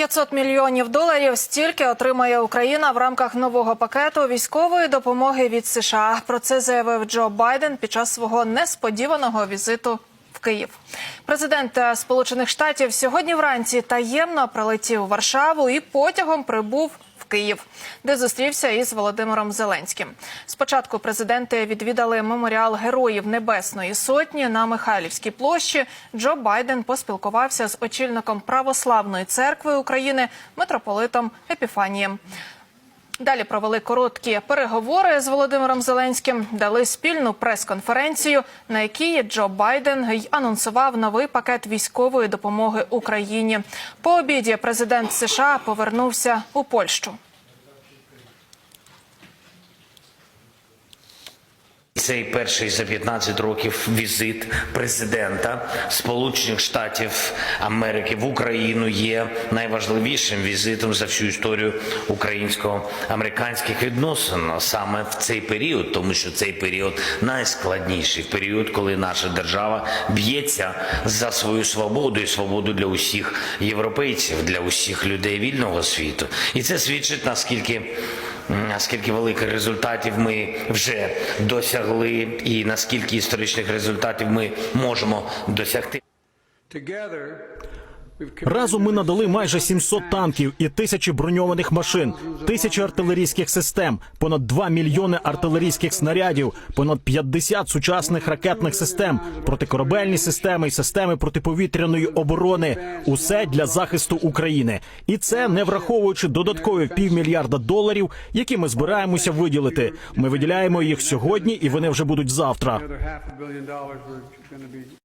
500 мільйонів доларів стільки отримає Україна в рамках нового пакету військової допомоги від США. Про це заявив Джо Байден під час свого несподіваного візиту в Київ. Президент Сполучених Штатів сьогодні вранці таємно прилетів у Варшаву і потягом прибув Київ, де зустрівся із Володимиром Зеленським. Спочатку президенти відвідали меморіал Героїв Небесної Сотні на Михайлівській площі. Джо Байден поспілкувався з очільником Православної церкви України митрополитом Епіфанієм. Далі провели короткі переговори з Володимиром Зеленським, дали спільну прес-конференцію, на якій Джо Байден й анонсував новий пакет військової допомоги Україні. По обіді президент США повернувся у Польщу. Цей перший за 15 років візит президента Сполучених Штатів Америки в Україну є найважливішим візитом за всю історію українсько-американських відносин саме в цей період, тому що цей період найскладніший період, коли наша держава б'ється за свою свободу і свободу для усіх європейців, для усіх людей вільного світу, і це свідчить наскільки наскільки великих результатів ми вже досягли, і наскільки історичних результатів ми можемо досягти. Разом ми надали майже 700 танків і тисячі броньованих машин, тисячі артилерійських систем, понад 2 мільйони артилерійських снарядів, понад 50 сучасних ракетних систем, протикорабельні системи і системи протиповітряної оборони. Усе для захисту України, і це не враховуючи додаткові півмільярда доларів, які ми збираємося виділити. Ми виділяємо їх сьогодні, і вони вже будуть завтра.